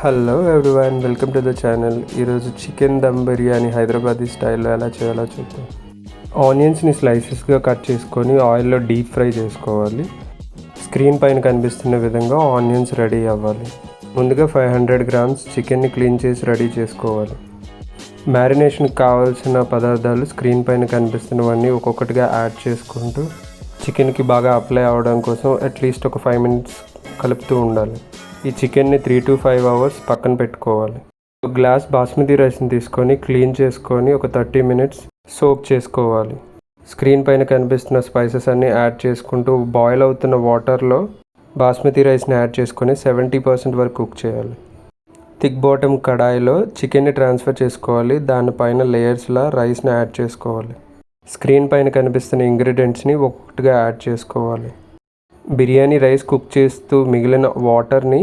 Hello everyone welcome to the channel ఈరోజు chicken dum biryani Hyderabadi స్టైల్లో ఎలా చేయాలో చూద్దాం. ఆనియన్స్ని స్లైసెస్గా కట్ చేసుకొని ఆయిల్లో డీప్ ఫ్రై చేసుకోవాలి. స్క్రీన్ పైన కనిపిస్తున్న విధంగా ఆనియన్స్ రెడీ అవ్వాలి. ముందుగా ఫైవ్ హండ్రెడ్ గ్రామ్స్ చికెన్ని క్లీన్ చేసి రెడీ చేసుకోవాలి. మ్యారినేషన్కి కావాల్సిన పదార్థాలు స్క్రీన్ పైన కనిపిస్తున్నవన్నీ ఒక్కొక్కటిగా యాడ్ చేసుకుంటూ చికెన్కి బాగా అప్లై అవ్వడం కోసం అట్లీస్ట్ ఒక ఫైవ్ మినిట్స్ కలుపుతూ ఉండాలి. ఈ చికెన్ని త్రీ టు ఫైవ్ అవర్స్ పక్కన పెట్టుకోవాలి. ఒక గ్లాస్ బాస్మతి రైస్ని తీసుకొని క్లీన్ చేసుకొని ఒక థర్టీ మినిట్స్ సోప్ చేసుకోవాలి. స్క్రీన్ పైన కనిపిస్తున్న స్పైసెస్ అన్నీ యాడ్ చేసుకుంటూ బాయిల్ అవుతున్న వాటర్లో బాస్మతి రైస్ని యాడ్ చేసుకొని సెవెంటీ పర్సెంట్ వరకు కుక్ చేయాలి. థిక్ బాటమ్ కడాయిలో చికెన్ని ట్రాన్స్ఫర్ చేసుకోవాలి. దానిపైన లేయర్స్లా రైస్ని యాడ్ చేసుకోవాలి. స్క్రీన్ పైన కనిపిస్తున్న ఇంగ్రీడియంట్స్ని ఒక్కొక్కటిగా యాడ్ చేసుకోవాలి. బిర్యానీ రైస్ కుక్ చేస్తూ మిగిలిన వాటర్ని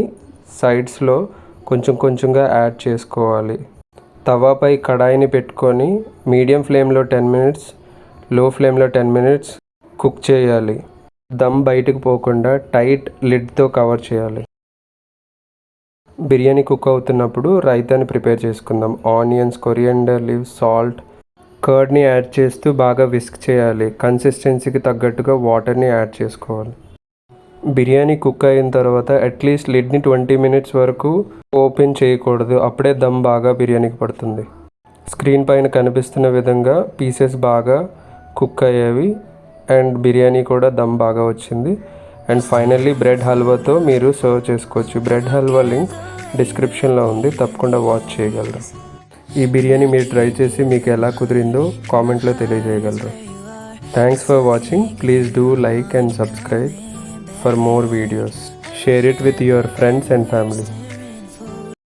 సైడ్స్లో కొంచెం కొంచెంగా యాడ్ చేసుకోవాలి. తవాపై కడాయిని పెట్టుకొని మీడియం ఫ్లేమ్లో టెన్ మినిట్స్లో ఫ్లేమ్లో టెన్ మినిట్స్ కుక్ చేయాలి. దమ్ బయటకు పోకుండా టైట్ లిడ్తో కవర్ చేయాలి. బిర్యానీ కుక్ అవుతున్నప్పుడు రైతాని ప్రిపేర్ చేసుకుందాం. ఆనియన్స్ కొరియండర్ లీవ్స్ సాల్ట్ కర్డ్ని యాడ్ చేస్తూ బాగా విస్క్ చేయాలి. కన్సిస్టెన్సీకి తగ్గట్టుగా వాటర్ని యాడ్ చేసుకోవాలి. బిర్యానీ కుక్ అయిన తర్వాత అట్లీస్ట్ లిడ్ని ట్వంటీ మినిట్స్ వరకు ఓపెన్ చేయకూడదు. అప్పుడే దమ్ బాగా బిర్యానీకి పడుతుంది. స్క్రీన్ పైన కనిపిస్తున్న విధంగా పీసెస్ బాగా కుక్ అయ్యేవి అండ్ బిర్యానీ కూడా దమ్ బాగా వచ్చింది. అండ్ ఫైనల్లీ బ్రెడ్ హల్వాతో మీరు సర్వ్ చేసుకోవచ్చు. బ్రెడ్ హల్వా లింక్ డిస్క్రిప్షన్లో ఉంది. తప్పకుండా వాచ్ చేయగలరు. ఈ బిర్యానీ మీరు ట్రై చేసి మీకు ఎలా కుదిరిందో కామెంట్లో తెలియజేయగలరు. Thanks for watching please do like and subscribe for more videos. Share it with your friends and family.